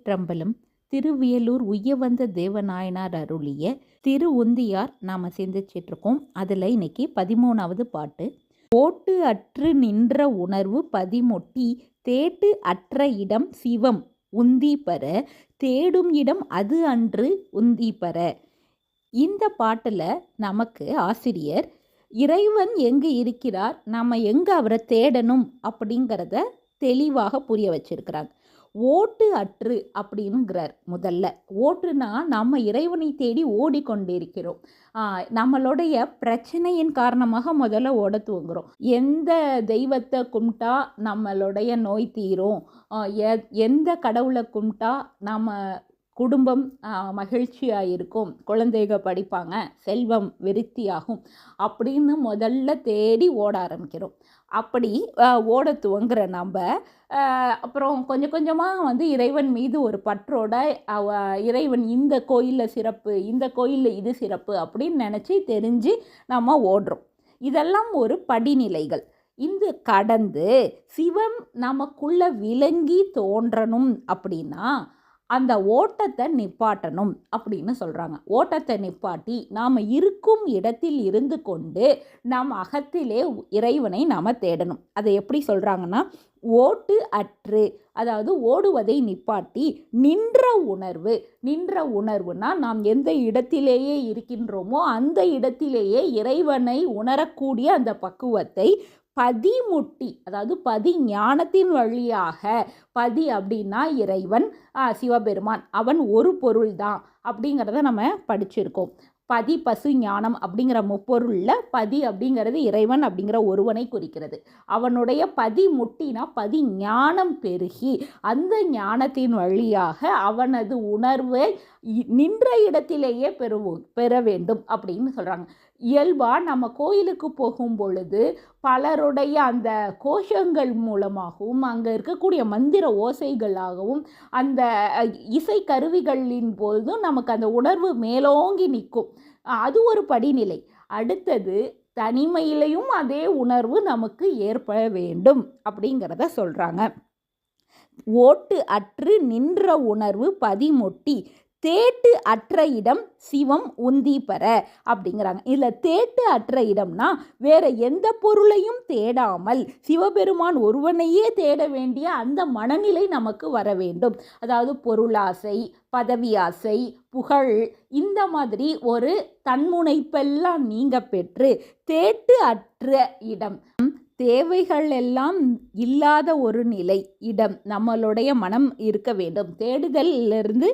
திருச்சிற்றம்பலம் திருவியலூர் உய்யவந்த தேவநாயனார் அருளிய திரு உந்தியார் நாம் சிந்திச்சிட்ருக்கோம் அதில் இன்னைக்கு பதிமூணாவது பாட்டு. ஓட்டு அற்று நின்ற உணர்வு பதிமொட்டி தேட்டு அற்ற இடம் சிவம் உந்தி பெற தேடும் இடம் அது அன்று உந்தி பெற இந்த பாட்டில் நமக்கு ஆசிரியர் இறைவன் எங்கே இருக்கிறார்? நம்ம எங்கே அவரை தேடணும்? அப்படிங்கிறத தெளிவாக புரிய வச்சிருக்கிறாங்க. ஓட்டு அற்று அப்படின்னுங்கிறார் முதல்ல. ஓட்டுனா நம்ம இறைவனை தேடி ஓடிக்கொண்டிருக்கிறோம். நம்மளுடைய பிரச்சனையின் காரணமாக முதல்ல ஓட துவங்குறோம். எந்த தெய்வத்தை கும்பிட்டா நம்மளுடைய நோய் தீரும்? எந்த கடவுளை கும்பிட்டா நம்ம குடும்பம் மகிழ்ச்சியாக இருக்கும் குழந்தைக படிப்பாங்க செல்வம் விருத்தியாகும் அப்படின்னு முதல்ல தேடி ஓட ஆரம்பிக்கிறோம். அப்படி ஓட துவங்குற நம்ம அப்புறம் கொஞ்சம் கொஞ்சமாக வந்து இறைவன் மீது ஒரு பற்றோட அவ இறைவன் இந்த கோயிலில் சிறப்பு இந்த கோயிலில் இது சிறப்பு அப்படின்னு நினச்சி தெரிஞ்சு நம்ம ஓடுறோம். இதெல்லாம் ஒரு படிநிலைகள். இந்த கடந்து சிவம் நமக்குள்ளே விளங்கி தோன்றணும் அப்படின்னா அந்த ஓட்டத்தை நிப்பாட்டணும் அப்படின்னு சொல்கிறாங்க ஓட்டத்தை நிப்பாட்டி நாம் இருக்கும் இடத்தில் இருந்து கொண்டு நம் அகத்திலே இறைவனை நாம் தேடணும். அதை எப்படி சொல்கிறாங்கன்னா ஓட்டு அற்று அதாவது ஓடுவதை நிப்பாட்டி நின்ற உணர்வு. நின்ற உணர்வுனா நாம் எந்த இடத்திலேயே இருக்கின்றோமோ அந்த இடத்திலேயே இறைவனை உணரக்கூடிய அந்த பக்குவத்தை பதிமுட்டி அதாவது பதி ஞானத்தின் வழியாக பதி அப்படின்னா இறைவன் சிவபெருமான். அவன் ஒரு பொருள் தான் அப்படிங்கிறத நம்ம படிச்சிருக்கோம். பதி பசு ஞானம் அப்படிங்கிற முப்பொருளில் பதி அப்படிங்கிறது இறைவன் அப்படிங்கிற ஒருவனை குறிக்கிறது. அவனுடைய பதி முட்டினா பதி ஞானம் பெருகி அந்த ஞானத்தின் வழியாக அவனது உணர்வை நின்ற இடத்திலேயே பெறுவோம் பெற வேண்டும் அப்படின்னு சொல்கிறாங்க இயல்பாக நம்ம கோயிலுக்கு போகும் பொழுது பலருடைய அந்த கோஷங்கள் மூலமாகவும் அங்கே இருக்கக்கூடிய மந்திர ஓசைகளாகவும் அந்த இசை கருவிகளின் போதும் நமக்கு அந்த உணர்வு மேலோங்கி நிற்கும். அது ஒரு படிநிலை. அடுத்தது தனிமையிலையும் அதே உணர்வு நமக்கு ஏற்பட வேண்டும் அப்படிங்கிறத சொல்கிறாங்க ஓட்டு அற்று நின்ற உணர்வு பதிமொட்டி. தேட்டு அற்ற இடம் சிவம் உந்தி அப்படிங்கிறாங்க. இதில் தேட்டு அற்ற இடம்னா வேற எந்த பொருளையும் தேடாமல் சிவபெருமான் ஒருவனையே தேட வேண்டிய அந்த மனநிலை நமக்கு வர வேண்டும். அதாவது பொருளாசை பதவி ஆசை புகழ் இந்த மாதிரி ஒரு தன்முனைப்பெல்லாம் நீங்க பெற்று தேட்டு அற்ற இடம் தேவைகள் எல்லாம் இல்லாத ஒரு நிலை இடம் நம்மளுடைய மனம் இருக்க வேண்டும். தேடுதலிலிருந்து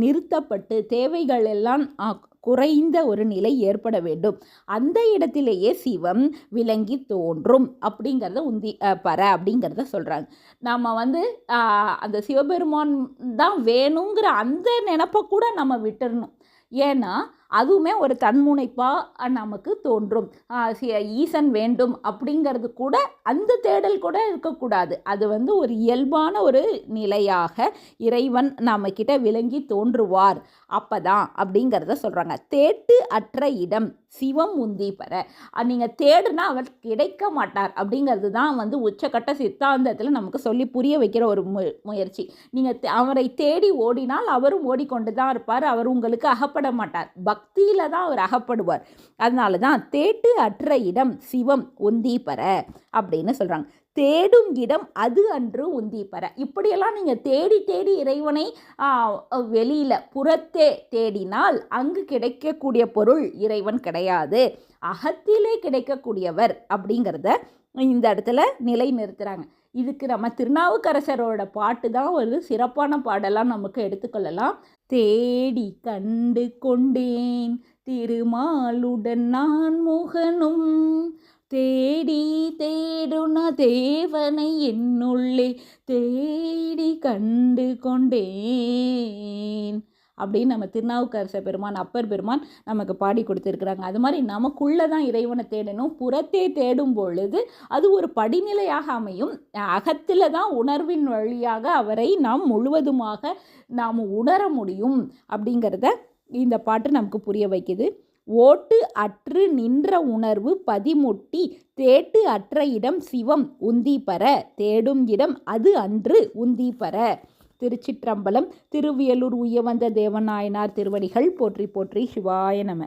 நிறுத்தப்பட்டு தேவைகள் எல்லாம் குறைந்த ஒரு நிலை ஏற்பட வேண்டும். அந்த இடத்திலேயே சிவம் விளங்கி தோன்றும் அப்படிங்கிறத உந்தி பர அப்படிங்கிறத சொல்கிறாங்க நம்ம வந்து அந்த சிவபெருமான் தான் வேணுங்கிற அந்த நினப்பை கூட நம்ம விட்டுறணும். ஏன்னா அதுவுமே ஒரு தன்முனைப்பாக நமக்கு தோன்றும். ஈசன் வேண்டும் அப்படிங்கிறது கூட அந்த தேடல் கூட இருக்கக்கூடாது. அது வந்து ஒரு இயல்பான ஒரு நிலையாக இறைவன் நம்மக்கிட்ட விளங்கி தோன்றுவார். அப்பதான் அப்படிங்கிறத சொல்கிறாங்க தேட்டு அற்ற இடம் சிவம் உந்தி பெற. நீங்கள் தேடுனா அவர் கிடைக்க மாட்டார் அப்படிங்கிறது தான் வந்து உச்சக்கட்ட சித்தாந்தத்தில் நமக்கு சொல்லி புரிய வைக்கிற ஒரு மு முயற்சி. நீங்கள் அவரை தேடி ஓடினால் அவரும் ஓடிக்கொண்டு தான் இருப்பார். அவர் உங்களுக்கு அகப்பட மாட்டார். பக்தியில் தான் அவர் அகப்படுவார். அதனால தான் தேட்டு அற்ற இடம் சிவம் உந்தி அப்படின்னு சொல்கிறாங்க தேடும் இடம் அது அன்று உந்திப்பற இப்படியெல்லாம் நீங்கள் தேடி தேடி இறைவனை வெளியில் புறத்தே தேடினால் அங்கு கிடைக்கக்கூடிய பொருள் இறைவன் கிடையாது. அகத்திலே கிடைக்கக்கூடியவர் அப்படிங்கிறத இந்த இடத்துல நிலை நிறுத்துகிறாங்க இதுக்கு நம்ம திருநாவுக்கரசரோட பாட்டு தான் ஒரு சிறப்பான பாடலாம் நமக்கு எடுத்துக்கொள்ளலாம். தேடி கண்டு கொண்டேன் திருமாலுடன் நான் முகனும். தேடி தேடுன தேவனை என்னுள்ளே தேடி கண்டு கொண்டேன். அப்படின்னு நம்ம திருநாவுக்கரச பெருமான் அப்பர் பெருமான் நமக்கு பாடி கொடுத்துருக்குறாங்க. அது மாதிரி நமக்குள்ளே தான் இறைவனை தேடணும். புறத்தே தேடும் பொழுது அது ஒரு படிநிலையாக அமையும். அகத்தில் தான் உணர்வின் வழியாக அவரை நாம் முழுவதுமாக நாம் உணர முடியும் அப்படிங்கிறத இந்த பாட்டு நமக்கு புரிய வைக்குது. ஓட்டு அற்று நின்ற உணர்வு பதிமுட்டி தேட்டு அற்ற இடம் சிவம் உந்தி பெற தேடும் இடம் அது அன்று உந்தி பெற திருச்சிற்றம்பலம் திருவியலூர் உயவந்த வந்த தேவநாயனார் திருவடிகள் போற்றி போற்றி சிவாய நம.